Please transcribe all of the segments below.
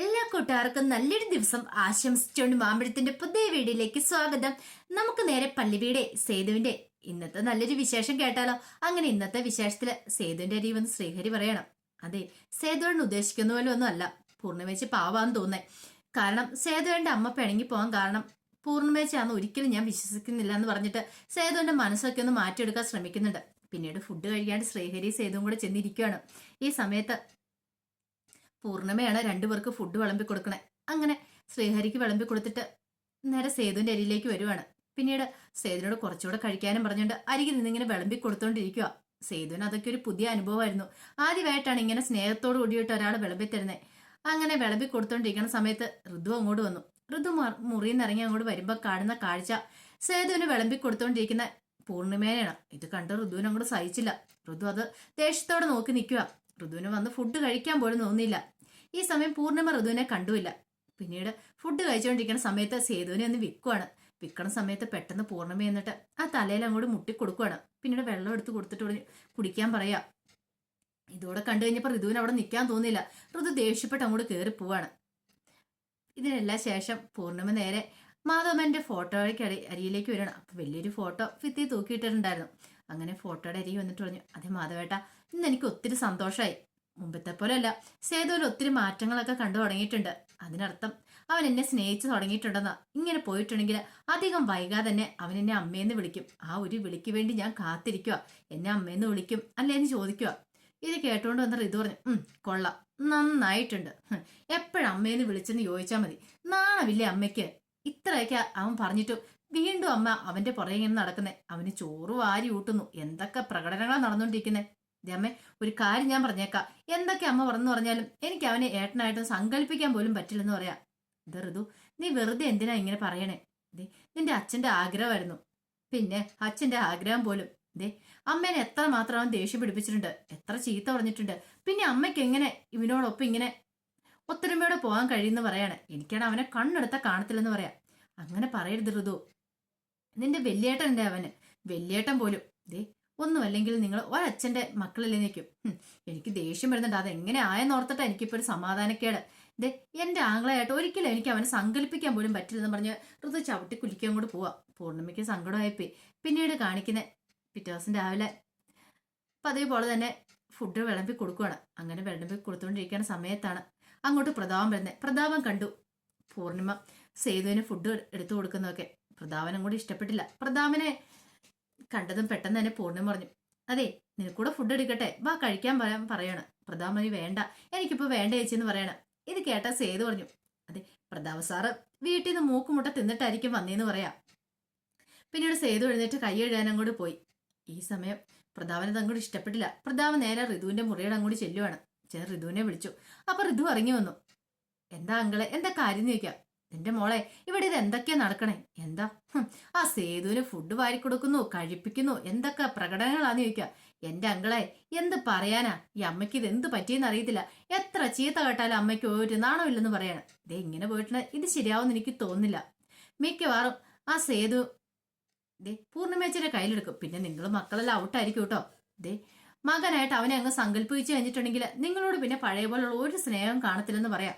എല്ലാ കൂട്ടുകാർക്കും നല്ലൊരു ദിവസം ആശംസിച്ചുകൊണ്ട് മാമ്പഴത്തിന്റെ പുതിയ വീഡിയോയിലേക്ക് സ്വാഗതം. നമുക്ക് നേരെ പള്ളിവീടെ സേതുവിന്റെ ഇന്നത്തെ നല്ലൊരു വിശേഷം കേട്ടാലോ? അങ്ങനെ ഇന്നത്തെ വിശേഷത്തിൽ സേതുവിന്റെ അരി വന്ന് ശ്രീഹരി പറയണം. അതെ സേതുവിന് ഉദ്ദേശിക്കുന്ന പോലെ ഒന്നും അല്ല. പൂർണിമേച്ച് പാവാന്ന് തോന്നേ കാരണം സേതുവിന്റെ അമ്മ പിണങ്ങി പോകാൻ കാരണം പൂർണിമേച്ചാന്ന് ഒരിക്കലും ഞാൻ വിശ്വസിക്കുന്നില്ല എന്ന് പറഞ്ഞിട്ട് സേതുവിന്റെ മനസ്സൊക്കെ ഒന്ന് മാറ്റിയെടുക്കാൻ ശ്രമിക്കുന്നുണ്ട്. പിന്നീട് ഫുഡ് കഴിക്കാണ്ട് ശ്രീഹരി സേതുവും കൂടെ ചെന്നിരിക്കുകയാണ് ഈ സമയത്ത് പൂർണിമയാണ് രണ്ടുപേർക്ക് ഫുഡ് വിളമ്പി കൊടുക്കണേ. അങ്ങനെ ശ്രീഹരിക്ക് വിളമ്പി കൊടുത്തിട്ട് നേരെ സേതുവിന്റെ അരിയിലേക്ക് വരുവാണ്. പിന്നീട് സേതുവിനോട് കുറച്ചുകൂടെ കഴിക്കാനും പറഞ്ഞുകൊണ്ട് അരികിൽ നിന്നിങ്ങനെ വിളമ്പി കൊടുത്തോണ്ടിരിക്കുക സേതുവിന് അതൊക്കെ ഒരു പുതിയ അനുഭവമായിരുന്നു. ആദ്യമായിട്ടാണ് ഇങ്ങനെ സ്നേഹത്തോട് കൂടിയിട്ട് ഒരാൾ വിളമ്പി തരുന്നത് അങ്ങനെ വിളമ്പി കൊടുത്തോണ്ടിരിക്കുന്ന സമയത്ത് ഋതു അങ്ങോട്ട് വന്നു. ഋതു മുറിയിൽ നിന്ന് ഇറങ്ങി അങ്ങോട്ട് വരുമ്പോൾ കാണുന്ന കാഴ്ച സേതുവിന് വിളമ്പി കൊടുത്തോണ്ടിരിക്കുന്ന പൂർണിമേനയാണ് ഇത് കണ്ട് ഋതുവിനങ്ങോട്ട് സഹിച്ചില്ല. ഋതു അത് ദേഷ്യത്തോടെ നോക്കി നിൽക്കുക ഋതുവിന് വന്ന് ഫുഡ് കഴിക്കാൻ പോലും തോന്നിയില്ല. ഈ സമയം പൂർണിമ ഋതുവിനെ കണ്ടുമില്ല. പിന്നീട് ഫുഡ് കഴിച്ചുകൊണ്ടിരിക്കുന്ന സമയത്ത് സേതുവിനെ ഒന്ന് വിൽക്കുവാണ്. വിൽക്കണ സമയത്ത് പെട്ടെന്ന് പൂർണിമ എന്നിട്ട് ആ തലയിൽ അങ്ങോട്ട് മുട്ടി കൊടുക്കുവാണ്. പിന്നീട് വെള്ളം എടുത്ത് കൊടുത്തിട്ട് കുടിക്കാൻ പറയാ. ഇതോടെ കണ്ടു കഴിഞ്ഞപ്പോൾ ഋതുവിന് അവിടെ നിൽക്കാൻ തോന്നിയില്ല. ഋതു ദേഷ്യപ്പെട്ട് അങ്ങോട്ട് കയറി പോവാണ്. ഇതിനെല്ലാം ശേഷം പൂർണിമ നേരെ മാധവന്റെ ഫോട്ടോയ്ക്ക് അടി അരിയിലേക്ക് വരണം അപ്പൊ വലിയൊരു ഫോട്ടോ ഫിത്തി തൂക്കിയിട്ടിട്ടുണ്ടായിരുന്നു. അങ്ങനെ ഫോട്ടോയുടെ അരി വന്നിട്ട് പറഞ്ഞു അതെ മാധവേട്ട ഇന്ന് എനിക്ക് ഒത്തിരി സന്തോഷമായി മുമ്പത്തെ പോലെയല്ല സേതുവിൽ ഒത്തിരി മാറ്റങ്ങളൊക്കെ കണ്ടു തുടങ്ങിയിട്ടുണ്ട്. അതിനർത്ഥം അവൻ എന്നെ സ്നേഹിച്ചു തുടങ്ങിയിട്ടുണ്ടെന്നാ. ഇങ്ങനെ പോയിട്ടുണ്ടെങ്കിൽ അധികം വൈകാതെ തന്നെ അവൻ എന്നെ അമ്മയെന്ന് വിളിക്കും. ആ ഒരു വിളിക്ക് വേണ്ടി ഞാൻ കാത്തിരിക്കുക എന്നെ അമ്മയെന്ന് വിളിക്കും അല്ലേ എന്ന് ചോദിക്കുക ഇത് കേട്ടുകൊണ്ട് വന്ന ഋതു പറഞ്ഞു ഉം കൊള്ളാം. നന്നായിട്ടുണ്ട്. എപ്പോഴും അമ്മയെന്ന് വിളിച്ചെന്ന് ചോദിച്ചാൽ മതി. നാണമില്ലേ അമ്മയ്ക്ക്? ഇത്രയൊക്കെ അവൻ പറഞ്ഞിട്ടും വീണ്ടും അമ്മ അവന്റെ പുറകെ ഇങ്ങനെ നടക്കുന്നേ. അവന് ചോറ് വാരി ഊട്ടുന്നു. എന്തൊക്കെ പ്രകടനങ്ങളാണ് നടന്നുകൊണ്ടിരിക്കുന്നേ അമ്മേ ഒരു കാര്യം ഞാൻ പറഞ്ഞേക്കാം. എന്തൊക്കെ അമ്മ പറഞ്ഞു പറഞ്ഞാലും എനിക്ക് അവനെ ഏട്ടനായിട്ട് സങ്കല്പിക്കാൻ പോലും പറ്റില്ലെന്ന് പറയാം. ഇത് നീ വെറുതെ എന്തിനാ ഇങ്ങനെ പറയണേ? ദേ നിന്റെ അച്ഛന്റെ ആഗ്രഹമായിരുന്നു. പിന്നെ അച്ഛന്റെ ആഗ്രഹം പോലും. ദേ അമ്മേനെ എത്ര മാത്രം അവൻ ദേഷ്യം പിടിപ്പിച്ചിട്ടുണ്ട്. എത്ര ചീത്ത പറഞ്ഞിട്ടുണ്ട്. പിന്നെ അമ്മയ്ക്ക് എങ്ങനെ ഇവനോടൊപ്പം ഇങ്ങനെ ഒത്തൊരുമയോടെ പോകാൻ കഴിയുമെന്ന് പറയാണ്. എനിക്കാണ് അവനെ കണ്ണെടുത്ത കാണത്തില്ലെന്ന് പറയാ. അങ്ങനെ പറയരുത് ഋതു. നിന്റെ വല്യേട്ടന്റെ അവന്? വെല്ലിയേട്ടൻ പോലും. ദേ ഒന്നും അല്ലെങ്കിൽ നിങ്ങൾ ഒരച്ഛന്റെ മക്കളല്ലേ നിൽക്കും എനിക്ക് ദേഷ്യം വരുന്നുണ്ട്. അതെങ്ങനെ ആയെന്ന് ഓർത്തിട്ട് എനിക്കിപ്പോ ഒരു സമാധാനക്കേട്. ദേ എന്റെ ആംഗ്ലയായിട്ട് ഒരിക്കലും എനിക്ക് അവനെ സങ്കല്പിക്കാൻ പോലും പറ്റില്ലെന്ന് പറഞ്ഞ് ഋതു ചവിട്ടി കുലിക്കാൻ കൂടെ പോവാം. പൂർണിമയ്ക്ക് സങ്കടമായിപ്പോയി. പിന്നീട് കാണിക്കുന്ന പിറ്റേ ദിവസം രാവിലെ പതിവ് പോലെ തന്നെ ഫുഡ് വിളമ്പി കൊടുക്കുകയാണ് അങ്ങനെ വിളമ്പി കൊടുത്തുകൊണ്ടിരിക്കുന്ന സമയത്താണ് അങ്ങോട്ട് പ്രതാപം വരുന്നത് പ്രതാപം കണ്ടു. പൂർണിമ സേതുവിന് ഫുഡ് എടുത്തു കൊടുക്കുന്നതൊക്കെ. പ്രതാപനും കൂടി ഇഷ്ടപ്പെട്ടില്ല. പ്രതാപനെ കണ്ടതും പെട്ടെന്ന് തന്നെ പൂർണം പറഞ്ഞു അതെ നിനക്കൂടെ ഫുഡ് എടുക്കട്ടെ വാ കഴിക്കാൻ പറയാൻ പറയാണ്. പ്രതാപനി വേണ്ട എനിക്കിപ്പോ വേണ്ട ചേച്ചി എന്ന് പറയണം. ഇത് കേട്ട സേതു പറഞ്ഞു അതെ പ്രതാപ സാറ് വീട്ടിൽ നിന്ന് മൂക്കുമുട്ട തിന്നിട്ടായിരിക്കും വന്നേന്ന് പറയാ. പിന്നീട് സേതു എഴുന്നേറ്റ് കൈ എഴുതാൻ അങ്ങോട്ട് പോയി. ഈ സമയം പ്രതാപന് അങ്ങോട്ട് ഇഷ്ടപ്പെട്ടില്ല. പ്രതാപ് നേരെ ഋതുവിന്റെ മുറിയുടെ അങ്ങോട്ട് ചെല്ലുവാണ്. ചെന്ന് ഋതുവിനെ വിളിച്ചു. അപ്പൊ ഋതു ഇറങ്ങി വന്നു. എന്താ അങ്കളെ എന്താ കാര്യം ചോദിക്കാം. എന്റെ മോളെ ഇവിടെ ഇത് എന്തൊക്കെയാ നടക്കണേ? എന്താ? ആ സേതുവിന് ഫുഡ് വാരി കൊടുക്കുന്നു കഴിപ്പിക്കുന്നു എന്തൊക്കെ പ്രകടനങ്ങളാന്ന് ചോദിക്കുക എന്റെ അങ്കളെ എന്ത് പറയാനാ? ഈ അമ്മയ്ക്ക് ഇത് എന്ത് പറ്റിയെന്ന് അറിയത്തില്ല. എത്ര ചീത്ത കേട്ടാലും അമ്മയ്ക്ക് ഒരു നാണമില്ലെന്ന് പറയാണ്. ദേ ഇങ്ങനെ പോയിട്ടുണ്ട് ഇത് ശരിയാവുമെന്ന് എനിക്ക് തോന്നില്ല മിക്കവാറും ആ സേതു ദേ പൂർണിമേച്ചിയുടെ കയ്യിലെടുക്കും. പിന്നെ നിങ്ങൾ മക്കളെല്ലാം ഔട്ടായിരിക്കും കേട്ടോ. ദേ മകനായിട്ട് അവനെ അങ്ങ് സങ്കല്പിച്ചു കഴിഞ്ഞിട്ടുണ്ടെങ്കിൽ നിങ്ങളോട് പിന്നെ പഴയ പോലുള്ള ഒരു സ്നേഹം കാണത്തില്ലെന്ന് പറയാം.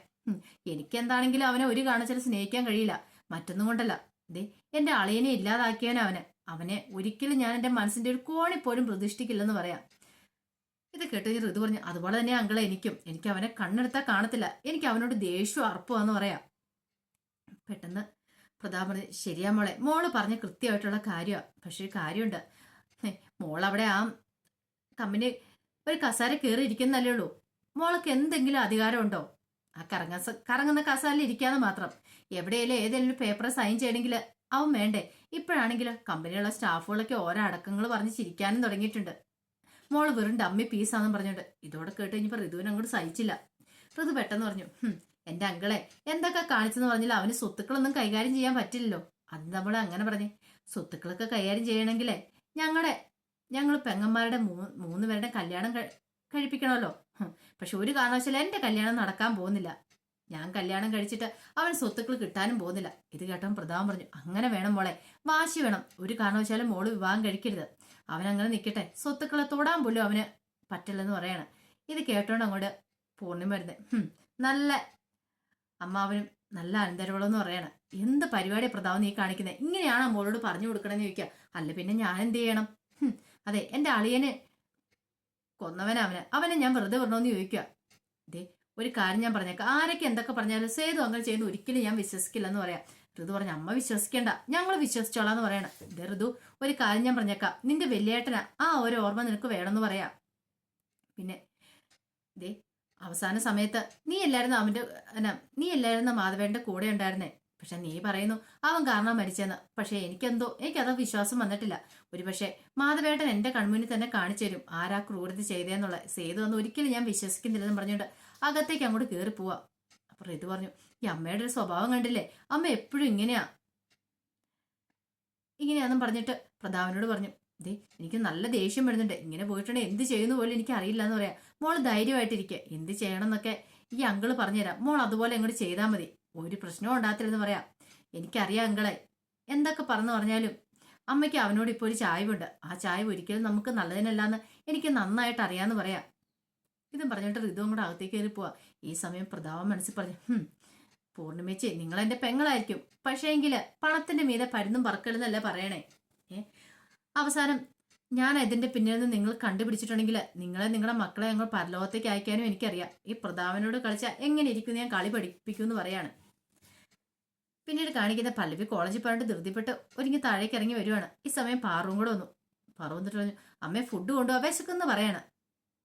എനിക്കെന്താണെങ്കിലും അവനെ ഒരു കാരണച്ചാലും സ്നേഹിക്കാൻ കഴിയില്ല. മറ്റൊന്നും കൊണ്ടല്ല. ദേ എന്റെ അളിയനെ ഇല്ലാതാക്കിയവൻ അവന്. അവനെ ഒരിക്കലും ഞാൻ എന്റെ മനസ്സിന്റെ ഒരു കോണി പോലും പ്രതിഷ്ഠിക്കില്ലെന്ന് പറയാം. ഇത് കേട്ട് ഞാൻ ഋതു പറഞ്ഞു അതുപോലെ തന്നെ അങ്കളെ എനിക്കും. എനിക്ക് അവനെ കണ്ണെടുത്താൽ കാണത്തില്ല. എനിക്ക് അവനോട് ദേഷ്യവും അർപ്പമാന്ന് പറയാം. പെട്ടെന്ന് പ്രതാപ് പറഞ്ഞു ശരിയാ മോളെ. മോൾ പറഞ്ഞ കൃത്യമായിട്ടുള്ള കാര്യമാണ് പക്ഷെ ഒരു കാര്യമുണ്ട്. മോൾ അവിടെ ആ കമ്പനി ഒരു കസാര കയറി ഇരിക്കുന്നല്ലേ ഉള്ളൂ. മോൾക്ക് എന്തെങ്കിലും അധികാരമുണ്ടോ? ആ കറങ്ങ കറങ്ങുന്ന കസാലിൽ ഇരിക്കാന്ന് മാത്രം. എവിടെയെങ്കിലും ഏതെങ്കിലും പേപ്പർ സൈൻ ചെയ്യണമെങ്കിൽ അവൻ വേണ്ടേ? ഇപ്പോഴാണെങ്കിൽ കമ്പനിയുള്ള സ്റ്റാഫുകളൊക്കെ ഓരോ അടക്കങ്ങൾ പറഞ്ഞ് ചിരിക്കാനും തുടങ്ങിയിട്ടുണ്ട്. മോൾ വെറും ഡമ്മി പീസാന്നും പറഞ്ഞോണ്ട് ഇതോടെ കേട്ട് കഴിഞ്ഞപ്പോൾ ഋതുവിന് അങ്ങോട്ട് സഹിച്ചില്ല. ഋതു പെട്ടെന്ന് പറഞ്ഞു "ഹും, എന്റെ അങ്കളെ എന്തൊക്കെ കാണിച്ചെന്ന് പറഞ്ഞാൽ അവന് സ്വത്തുക്കളൊന്നും കൈകാര്യം ചെയ്യാൻ പറ്റില്ലല്ലോ. അത് നമ്മൾ അങ്ങനെ പറഞ്ഞു സ്വത്തുക്കളൊക്കെ കൈകാര്യം ചെയ്യണമെങ്കിലേ ഞങ്ങളുടെ ഞങ്ങൾ പെങ്ങന്മാരുടെ മൂന്ന് മൂന്ന് പേരുടെ കല്യാണം കഴി- കഴിപ്പിക്കണമല്ലോ. പക്ഷെ ഒരു കാരണവശാലും എന്റെ കല്യാണം നടക്കാൻ പോകുന്നില്ല. ഞാൻ കല്യാണം കഴിച്ചിട്ട് അവൻ സ്വത്തുക്കൾ കിട്ടാനും പോകുന്നില്ല. ഇത് കേട്ടവൻ പ്രതാപം പറഞ്ഞു അങ്ങനെ വേണം മോളെ വാശി വേണം. ഒരു കാരണവശാലും മോൾ വിവാഹം കഴിക്കരുത്. അവൻ അങ്ങനെ നിൽക്കട്ടെ സ്വത്തുക്കളെ തൊടാൻ പോലും അവന് പറ്റില്ലെന്ന് പറയാണ്. ഇത് കേട്ടോണ്ട് അങ്ങോട്ട് പൂർണിമ വരുന്നത് നല്ല അമ്മാവനും നല്ല അനന്തരവളെന്ന് പറയാണ്. എന്ത് പരിപാടി പ്രതാപം നീ കാണിക്കുന്നത് ഇങ്ങനെയാണ് മോളോട് പറഞ്ഞു കൊടുക്കണമെന്ന് ചോദിക്കുക അല്ല പിന്നെ ഞാൻ എന്ത് ചെയ്യണം? അതെ എന്റെ അളിയന് കൊന്നവനാ അവന്. ഞാൻ വെറുതെ വിടണമെന്ന് ചോദിക്കുക ദേ ഒരു കാര്യം ഞാൻ പറഞ്ഞേക്കാം. ആരൊക്കെ എന്തൊക്കെ പറഞ്ഞാലും സേതു അങ്ങനെ ചെയ്യുന്ന ഒരിക്കലും ഞാൻ വിശ്വസിക്കില്ലെന്ന് പറയാം. ഋതു പറഞ്ഞ അമ്മ വിശ്വസിക്കേണ്ട. ഞങ്ങൾ വിശ്വസിച്ചോളാന്ന് പറയണം. ഇതേ ഋതു ഒരു കാര്യം ഞാൻ പറഞ്ഞേക്കാം. നിന്റെ വലിയേട്ടന ആ ഒരു ഓർമ്മ നിനക്ക് വേണമെന്ന് പറയാം. പിന്നെ ദേ അവസാന സമയത്ത് നീ എല്ലായിരുന്നു അവന്റെ നീ എല്ലായിരുന്നു മാധവേന്റെ കൂടെ ഉണ്ടായിരുന്നേ. പക്ഷെ നീ പറയുന്നു അവൻ കാരണം മരിച്ചെന്ന്. പക്ഷെ എനിക്കെന്തോ എനിക്കത് വിശ്വാസം വന്നിട്ടില്ല. ഒരു പക്ഷേ മാധവേട്ടൻ എന്റെ കൺമുന്നിൽ തന്നെ കാണിച്ചു തരും ആരാ ക്രൂരത ചെയ്തേന്നുള്ള സേതു എന്ന് ഒരിക്കലും ഞാൻ വിശ്വസിക്കുന്നില്ലെന്ന് പറഞ്ഞുകൊണ്ട് അകത്തേക്ക് അങ്ങോട്ട് കയറി പോവാ. അപ്പൊ ഇത് പറഞ്ഞു ഈ അമ്മയുടെ ഒരു സ്വഭാവം കണ്ടില്ലേ? അമ്മ എപ്പോഴും ഇങ്ങനെയാ. ഇങ്ങനെയാന്നും പറഞ്ഞിട്ട് പ്രതാപനോട് പറഞ്ഞു ദേ എനിക്ക് നല്ല ദേഷ്യം വരുന്നുണ്ട്. ഇങ്ങനെ പോയിട്ടുണ്ടെങ്കിൽ എന്ത് ചെയ്യുന്ന പോലും എനിക്ക് അറിയില്ല എന്ന് പറയാം. മോൾ ധൈര്യമായിട്ടിരിക്കുക എന്ത് ചെയ്യണം എന്നൊക്കെ ഈ അങ്കിൾ പറഞ്ഞുതരാം. മോൾ അതുപോലെ അങ്ങോട്ട് ചെയ്താൽ മതി. ഒരു പ്രശ്നവും ഉണ്ടാകത്തില്ലെന്ന് പറയാം. എനിക്കറിയാം അങ്കളെ. എന്തൊക്കെ പറഞ്ഞു പറഞ്ഞാലും അമ്മയ്ക്ക് അവനോട് ഇപ്പോൾ ഒരു ചായവുണ്ട്. ആ ചായ ഒരിക്കലും നമുക്ക് നല്ലതിനല്ലാന്ന് എനിക്ക് നന്നായിട്ട് അറിയാമെന്ന് പറയാം. ഇതും പറഞ്ഞിട്ട് ഋതുവും കൂടെ അകത്തേക്ക് കയറി പോവാ. ഈ സമയം പ്രതാപം മനസ്സിൽ പറഞ്ഞു പൂർണിമേച്ചി നിങ്ങൾ എന്റെ പെങ്ങളായിരിക്കും പക്ഷേങ്കിൽ പണത്തിന്റെ മീതെ പരുന്നും പറക്കലെന്നല്ല പറയണേ? ഏ? അവസാനം ഞാൻ ഇതിന്റെ പിന്നിൽ നിന്ന് നിങ്ങൾ കണ്ടുപിടിച്ചിട്ടുണ്ടെങ്കിൽ നിങ്ങളെ നിങ്ങളുടെ മക്കളെ ഞങ്ങൾ പരലോകത്തേക്ക് അയക്കാനും എനിക്കറിയാം. ഈ പ്രതാപനോട് കളിച്ചാൽ എങ്ങനെ ഇരിക്കുന്നു ഞാൻ കളി പഠിപ്പിക്കുമെന്ന് പറയാണ്. പിന്നീട് കാണിക്കുന്ന പല്ലവി കോളേജിൽ പറഞ്ഞിട്ട് ധൃതിപ്പെട്ട് ഒരുങ്ങി താഴേക്ക് ഇറങ്ങി വരുവാണ്. ഈ സമയം പാറും കൂടെ വന്നു. പാറു വന്നിട്ട് പറഞ്ഞു അമ്മേ ഫുഡ് കൊണ്ടുപോകാൻ വിശക്കുന്ന് പറയാണ്.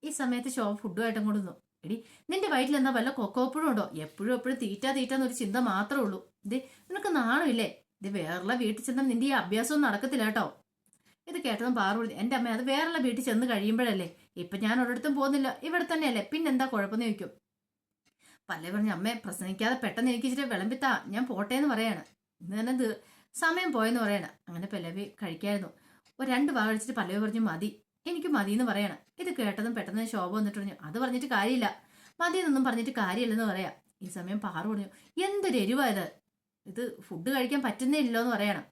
ഈ സമയത്ത് ശോഭ ഫുഡുമായിട്ടും കൊണ്ടു വന്നു. എടി നിന്റെ വയറ്റിൽ എന്താ വല്ല കൊക്കോപ്പഴും ഉണ്ടോ? എപ്പോഴും എപ്പോഴും തീറ്റാ എന്നൊരു ചിന്ത മാത്രമേ ഉള്ളൂ. ഇത് നിനക്ക് നാണമില്ലേ? ഇത് വേറെ വീട്ടിൽ ചെന്നാൽ നിന്റെ ഈ അഭ്യാസമൊന്നും നടക്കത്തില്ല കേട്ടോ. ഇത് കേട്ടതും പാറു പറഞ്ഞു എന്റെ അമ്മ അത് വേറെയുള്ള വീട്ടിൽ ചെന്ന് കഴിയുമ്പോഴല്ലേ? ഇപ്പം ഞാൻ ഒരിടത്തും പോകുന്നില്ല. ഇവിടെ തന്നെയല്ലേ. പിന്നെന്താ കുഴപ്പമെന്ന് ചോദിക്കും. പല്ലേ പറഞ്ഞു അമ്മേ പ്രസംഗിക്കാതെ പെട്ടെന്ന് എനിക്ക് വിളമ്പിത്താ. ഞാൻ പോട്ടെ എന്ന് പറയാണ്. ഇന്ന് തന്നെ സമയം പോയെന്ന് പറയണ. അങ്ങനെ പല്ലവി കഴിക്കായിരുന്നു. ഒരു രണ്ട് ഭാഗം കഴിച്ചിട്ട് പല്ലവി പറഞ്ഞു മതി. എനിക്ക് മതി എന്ന് പറയണം. ഇത് കേട്ടതും പെട്ടെന്ന് ശോഭ വന്നിട്ട് പറഞ്ഞു അത് പറഞ്ഞിട്ട് കാര്യമില്ല. മതി എന്നൊന്നും പറഞ്ഞിട്ട് കാര്യമില്ലെന്ന് പറയാം. ഈ സമയം പാറു പറഞ്ഞു എന്തൊരു എരിവാ ഇത്. ഇത് ഫുഡ് കഴിക്കാൻ പറ്റുന്നേ ഇല്ലോ എന്ന് പറയണം.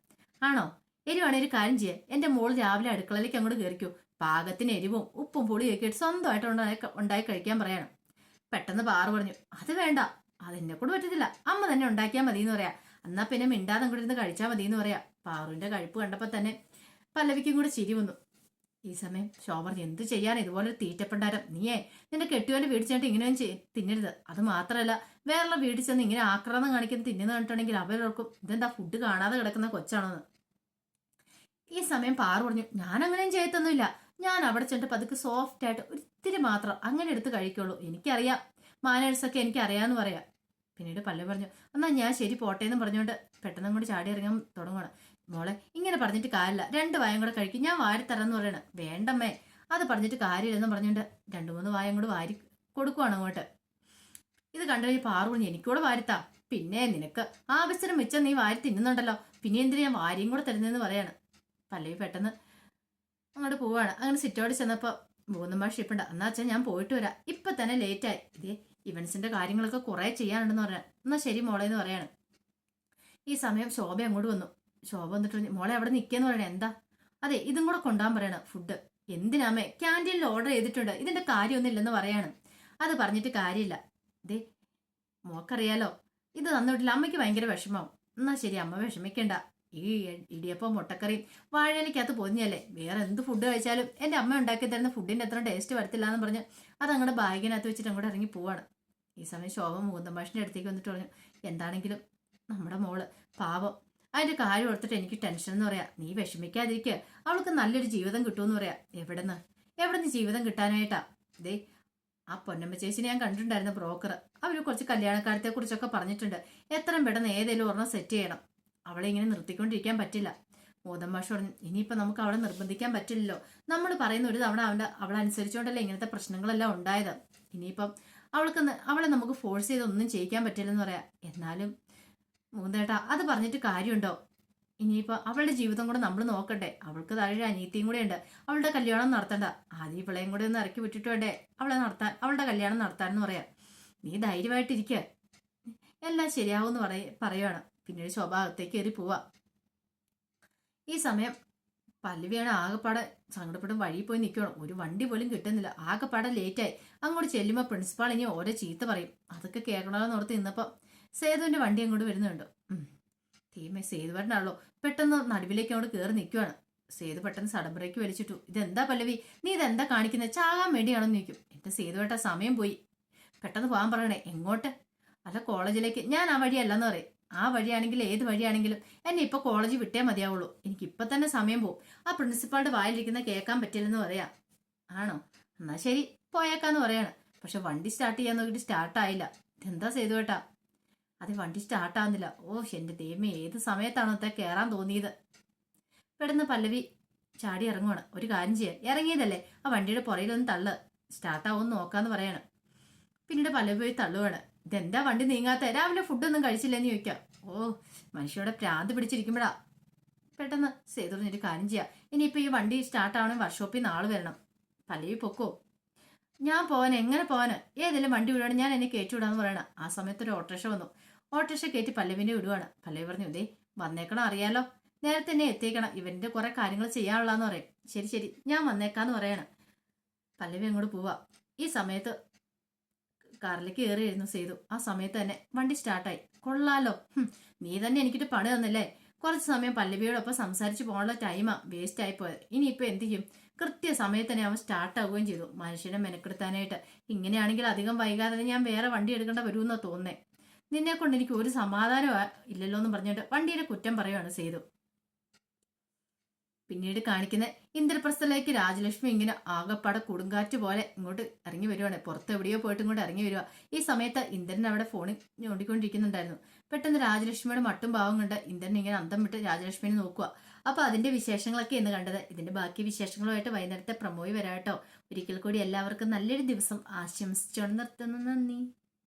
ആണോ? എരിവാണ് ഒരു കാര്യം ചെയ്യാം. എന്റെ മോൾ രാവിലെ അടുക്കളയിലേക്ക് അങ്ങോട്ട് കയറിക്കൂ. പാകത്തിന് എരിവും ഉപ്പും പുളിയും ഒക്കെ ഇട്ട് സ്വന്തമായിട്ട് ഉണ്ടായി കഴിക്കാൻ പറയണം. പെട്ടെന്ന് പാറു പറഞ്ഞു അത് വേണ്ട. അതെന്നെ കൂടെ പറ്റത്തില്ല. അമ്മ തന്നെ ഉണ്ടാക്കിയാൽ മതി എന്ന് പറയാം. എന്നാ പിന്നെ മിണ്ടാതെ അങ്ങോട്ട് ഇരുന്ന് കഴിച്ചാൽ മതി എന്ന് പറയാം. പാറുവിന്റെ കഴിപ്പ് കണ്ടപ്പോൾ തന്നെ പല്ലവിക്കും കൂടെ ചിരി വന്നു. ഈ സമയം ശോഭ പറഞ്ഞു എന്ത് ചെയ്യാൻ ഇതുപോലെ തീറ്റപ്പണ്ടാരം. നീയേ നിന്റെ കെട്ടിയോന്റെ വീട്ടിൽ ചെന്നിട്ട് ഇങ്ങനെയും ചെയ്- തിന്നരുത്. അത് മാത്രമല്ല വേറെയുള്ള വീട്ടിൽ ചെന്ന് ഇങ്ങനെ ആക്രമണം കാണിക്കുന്ന തിന്നുന്ന കണ്ടിട്ടുണ്ടെങ്കിൽ അവരോർക്കും ഇതെന്താ ഫുഡ് കാണാതെ കിടക്കുന്ന കൊച്ചാണെന്ന്. ഈ സമയം പാറു പറഞ്ഞു ഞാൻ അങ്ങനെയും ചെയ്യത്തൊന്നുമില്ല. ഞാൻ അവിടെ ചെന്നിട്ട് പതുക്കെ സോഫ്റ്റ് ആയിട്ട് ഒരിത്തിരി മാത്രം അങ്ങനെ എടുത്ത് കഴിക്കുള്ളൂ. എനിക്കറിയാം. മാനേഴ്സൊക്കെ എനിക്ക് അറിയാമെന്ന് പറയാം. പിന്നീട് പല്ലു പറഞ്ഞു എന്നാ ഞാൻ ശരി പോട്ടെ എന്ന് പറഞ്ഞുകൊണ്ട് പെട്ടെന്ന് അങ്ങോട്ട് ചാടി ഇറങ്ങാൻ തുടങ്ങണം മോളെ ഇങ്ങനെ പറഞ്ഞിട്ട് കാര്യമില്ല. രണ്ട് വായം കൂടെ കഴിക്കും. ഞാൻ വാരിത്തരാന്ന് പറയണ. വേണ്ടമ്മേ. അത് പറഞ്ഞിട്ട് കാര്യമില്ലെന്ന് പറഞ്ഞുകൊണ്ട് രണ്ടു മൂന്ന് വായം കൂടെ വാരി കൊടുക്കുവാണ് അങ്ങോട്ട്. ഇത് കണ്ടു കഴിഞ്ഞ് പാറു പറഞ്ഞു എനിക്കൂടെ വാരിത്താ. പിന്നെ നിനക്ക് ആവശ്യം മിച്ചം നീ വാരി തിന്നുന്നുണ്ടല്ലോ. പിന്നെ എന്തിനാ ഞാൻ വാരിയും കൂടെ തരുന്നതെന്ന് പറയാണ്. പല്ലവി പെട്ടെന്ന് അങ്ങോട്ട് പോവാണ്. അങ്ങനെ സിറ്റോട് ചെന്നപ്പോൾ മൂന്നും ഭാഷ ഇപ്പുണ്ട് എന്നാ വെച്ചാൽ ഞാൻ പോയിട്ട് വരാം. ഇപ്പം തന്നെ ലേറ്റായി ഇതേ ഇവൻസിന്റെ കാര്യങ്ങളൊക്കെ കുറെ ചെയ്യാനുണ്ടെന്ന് പറയാം എന്നാൽ ശരി മോളെ എന്ന് പറയാണ്. ഈ സമയം ശോഭ അങ്ങോട്ട് വന്നു. ശോഭ വന്നിട്ട് മോളെ അവിടെ നിൽക്കുകയെന്ന് പറയണേ എന്താ? അതെ ഇതും കൂടെ കൊണ്ടുപോകാൻ പറയണ ഫുഡ് എന്തിനാമേ ക്യാന്റീനിൽ ഓർഡർ ചെയ്തിട്ടുണ്ട്. ഇതിന്റെ കാര്യമൊന്നുമില്ലെന്ന് പറയാണ്. അത് പറഞ്ഞിട്ട് കാര്യമില്ല. ദേ മോക്കറിയാലോ. ഇത് തന്നിട്ടില്ല. അമ്മയ്ക്ക് ഭയങ്കര വിഷമാവും എന്നാ ശരി അമ്മ വിഷമിക്കണ്ട. ഈ ഇടിയപ്പം മുട്ടക്കറിയും വാഴയിലേക്കകത്ത് പൊതിഞ്ഞല്ലേ വേറെ എന്ത് ഫുഡ് കഴിച്ചാലും എന്റെ അമ്മ ഉണ്ടാക്കി തരുന്ന ഫുഡിന്റെ അത്ര ടേസ്റ്റ് വരത്തില്ല എന്ന് പറഞ്ഞ് അത് അങ്ങോട്ട് ബാഗിനകത്ത് വെച്ചിട്ട് അങ്ങോട്ട് ഇറങ്ങി പോവാണ്. ഈ സമയം ശോഭ മുകുന്ദമാഷിന്റെ അടുത്തേക്ക് വന്നിട്ട് പറഞ്ഞു എന്താണെങ്കിലും നമ്മുടെ മോൾ പാവം. അതിന്റെ കാര്യം ഓർത്തിട്ട് എനിക്ക് ടെൻഷൻ എന്ന് പറയാം. നീ വിഷമിക്കാതിരിക്കുക അവൾക്ക് നല്ലൊരു ജീവിതം കിട്ടുമെന്ന് പറയാം. എവിടെന്ന്? എവിടെ നിന്ന് ജീവിതം കിട്ടാനായിട്ടാ? ദേ ആ പൊന്നമ്മ ചേച്ചി ഞാൻ കണ്ടിട്ടുണ്ടായിരുന്ന ബ്രോക്കർ അവർ കുറച്ച് കല്യാണക്കാരത്തെ കുറിച്ചൊക്കെ പറഞ്ഞിട്ടുണ്ട്. എത്രയും പെട്ടെന്ന് ഏതെങ്കിലും ഒരെണ്ണം സെറ്റ് ചെയ്യണം. അവളെ ഇങ്ങനെ നിർത്തിക്കൊണ്ടിരിക്കാൻ പറ്റില്ല. മോദമ്മാഷ് പറഞ്ഞു ഇനിയിപ്പോൾ നമുക്ക് അവളെ നിർബന്ധിക്കാൻ പറ്റില്ലല്ലോ. നമ്മൾ പറയുന്ന ഒരു തവണ അവന്റെ അവളെ അനുസരിച്ചുകൊണ്ടല്ലേ ഇങ്ങനത്തെ പ്രശ്നങ്ങളെല്ലാം ഉണ്ടായത്. ഇനിയിപ്പം അവൾക്ക് അവളെ നമുക്ക് ഫോഴ്സ് ചെയ്ത് ഒന്നും ചെയ്യിക്കാൻ പറ്റില്ലെന്ന് പറയാം. എന്നാലും മൂന്നേട്ടാ അത് പറഞ്ഞിട്ട് കാര്യമുണ്ടോ? ഇനിയിപ്പോൾ അവളുടെ ജീവിതം കൂടെ നമ്മൾ നോക്കട്ടെ അവൾക്ക് താഴെ അനീത്തിയും കൂടെ ഉണ്ട്. അവളുടെ കല്യാണം നടത്തണ്ട. ആദ്യം ഇവളെയും കൂടെ ഒന്ന് ഇറക്കി വിട്ടിട്ട് വേണ്ടേ? അവളെ നടത്താൻ അവളുടെ കല്യാണം നടത്താൻ എന്ന് പറയാം. നീ ധൈര്യമായിട്ടിരിക്കുക എല്ലാം ശരിയാവുമെന്ന് പറയ പറയുവാണ്. പിന്നീട് ശോഭ അകത്തേക്ക് കയറി പോവാ. ഈ സമയം പല്ലവിയാണ് ആകെപ്പാടെ സങ്കടപ്പെട്ടും വഴി പോയി നിൽക്കണം. ഒരു വണ്ടി പോലും കിട്ടുന്നില്ല. ആകെപ്പാടെ ലേറ്റായി അങ്ങോട്ട് ചെല്ലുമ്പോൾ പ്രിൻസിപ്പാൾ ഇനി ഓരോ ചീത്ത പറയും. അതൊക്കെ കേൾക്കണമെന്ന് ഓർത്ത് ഇന്നപ്പം സേതുവിന്റെ വണ്ടി അങ്ങോട്ട് വരുന്നുണ്ടോ. തീമേ സേതു പറഞ്ഞാണല്ലോ പെട്ടെന്ന് നടുവിലേക്ക് അങ്ങോട്ട് കയറി നിൽക്കുവാണ് സേതു പെട്ടെന്ന് സടമ്പറയ്ക്ക് വലിച്ചിട്ടു. ഇതെന്താ പല്ലവി? നീ ഇതെന്താ കാണിക്കുന്നത് ചാകാൻ വേണ്ടിയാണെന്ന് നിൽക്കും എന്റെ സേതുവേട്ട സമയം പോയി. പെട്ടെന്ന് പോകാൻ പറയണേ. എങ്ങോട്ട്? അല്ല കോളേജിലേക്ക് ഞാൻ ആ വഴിയല്ലെന്ന് പറയും. ആ വഴിയാണെങ്കിൽ ഏത് വഴിയാണെങ്കിലും എന്നെ ഇപ്പൊ കോളേജ് വിട്ടേ മതിയാവുള്ളൂ. എനിക്ക് ഇപ്പൊ തന്നെ സമയം പോകും ആ പ്രിൻസിപ്പാളുടെ വായിലിരിക്കുന്ന കേൾക്കാൻ പറ്റില്ലെന്ന് പറയാ. ആണോ? എന്നാ ശരി പോയേക്കാന്ന് പറയാണ്. പക്ഷെ വണ്ടി സ്റ്റാർട്ട് ചെയ്യാൻ നോക്കിയിട്ട് സ്റ്റാർട്ടായില്ല ഇതെന്താ ചെയ്തു കേട്ടാ അത് വണ്ടി സ്റ്റാർട്ട് ആവുന്നില്ല. ഓ എന്റെ ദൈവമേ ഏത് സമയത്താണോ അത്ര കയറാൻ തോന്നിയത്? പെടുന്ന പല്ലവി ചാടി ഇറങ്ങുവാണ്. ഒരു കാര്യം ചെയ്യാൻ ഇറങ്ങിയതല്ലേ? ആ വണ്ടിയുടെ പുറയിലൊന്ന് തള്ള്. സ്റ്റാർട്ട് ആവുമെന്ന് നോക്കാന്ന് പറയാണ്. പിന്നീട് പല്ലവി പോയി തള്ളുവാണ്. ഇതെന്താ വണ്ടി നീങ്ങാത്ത? രാവിലെ ഫുഡൊന്നും കഴിച്ചില്ലെന്ന് ചോദിക്കാം. ഓ മനുഷ്യയുടെ പ്രാന്ത് പിടിച്ചിരിക്കുമ്പോഴാ. പെട്ടെന്ന് സേതു പറഞ്ഞൊരു കാര്യം ചെയ്യാം. ഇനിയിപ്പോ ഈ വണ്ടി സ്റ്റാർട്ട് ആവണം വർക്ക്ഷോപ്പിൽ നാളെ വരണം. പലയും പൊക്കോ? ഞാൻ പോവാൻ എങ്ങനെ പോവാന്? ഏതെങ്കിലും വണ്ടി വിടുവാണ് ഞാൻ എന്നെ കയറ്റി വിടാന്ന് പറയണം. ആ സമയത്ത് ഒരു ഓട്ടോറിക്ഷ വന്നു. ഓട്ടോറിക്ഷ കയറ്റി പല്ലവിനെ വിടുവാണ്. പല്ലവി പറഞ്ഞു ഇതേ വന്നേക്കണം അറിയാലോ. നേരത്തെ തന്നെ എത്തിക്കണം ഇവന്റെ കുറെ കാര്യങ്ങൾ ചെയ്യാനുള്ളതെന്ന് പറയും. ശരി ശരി ഞാൻ വന്നേക്കാന്ന് പറയണം. പല്ലവി അങ്ങോട്ട് പോവാ. ഈ സമയത്ത് കാറിലേക്ക് കയറിയിരുന്നു സേതു. ആ സമയത്ത് തന്നെ വണ്ടി സ്റ്റാർട്ടായി. കൊള്ളാലോ. നീ തന്നെ എനിക്കിട്ട് പണി തന്നല്ലേ? കുറച്ച് സമയം പല്ലവിയോടൊപ്പം സംസാരിച്ച് പോകാനുള്ള ടൈമാ വേസ്റ്റ് ആയി പോയത്. ഇനിയിപ്പോ എന്ത് ചെയ്യും? കൃത്യ സമയത്ത് തന്നെ അവൻ സ്റ്റാർട്ടാവുകയും ചെയ്തു. മനുഷ്യനെ മെനക്കെടുത്താനായിട്ട്. ഇങ്ങനെയാണെങ്കിൽ അധികം വൈകാതെ ഞാൻ വേറെ വണ്ടി എടുക്കേണ്ട വരുമെന്നാ തോന്നുന്നേ. നിന്നെ കൊണ്ട് എനിക്ക് ഒരു സമാധാനം ഇല്ലല്ലോ എന്ന് പറഞ്ഞിട്ട് വണ്ടിയുടെ കുറ്റം പറയുകയാണ് ചെയ്തു പിന്നീട് കാണിക്കുന്ന ഇന്ദ്രപ്രസ്ഥലേക്ക് രാജലക്ഷ്മി ഇങ്ങനെ ആകപ്പാടെ കൊടുങ്കാറ്റ് പോലെ ഇങ്ങോട്ട് ഇറങ്ങി വരുവാണ്. പുറത്ത് എവിടെയോ പോയിട്ട് ഇങ്ങോട്ട് ഇറങ്ങി വരുവാ. ഈ സമയത്ത് ഇന്ദ്രൻ അവിടെ ഫോണിൽ ഞോണ്ടിക്കൊണ്ടിരിക്കുന്നുണ്ടായിരുന്നു. പെട്ടെന്ന് രാജലക്ഷ്മിയുടെ മട്ടും ഭാവം കണ്ട് ഇന്ദ്രൻ ഇങ്ങനെ അന്തം വിട്ട് രാജലക്ഷ്മിനെ നോക്കുക അപ്പൊ അതിന്റെ വിശേഷങ്ങളൊക്കെ എന്ന് കണ്ടത്. ഇതിന്റെ ബാക്കി വിശേഷങ്ങളുമായിട്ട് വൈകുന്നേരത്തെ പ്രമോയി വരാട്ടോ. ഒരിക്കൽ കൂടി എല്ലാവർക്കും നല്ലൊരു ദിവസം ആശംസിച്ചോണ്ട് നിർത്തുന്നു നന്ദി.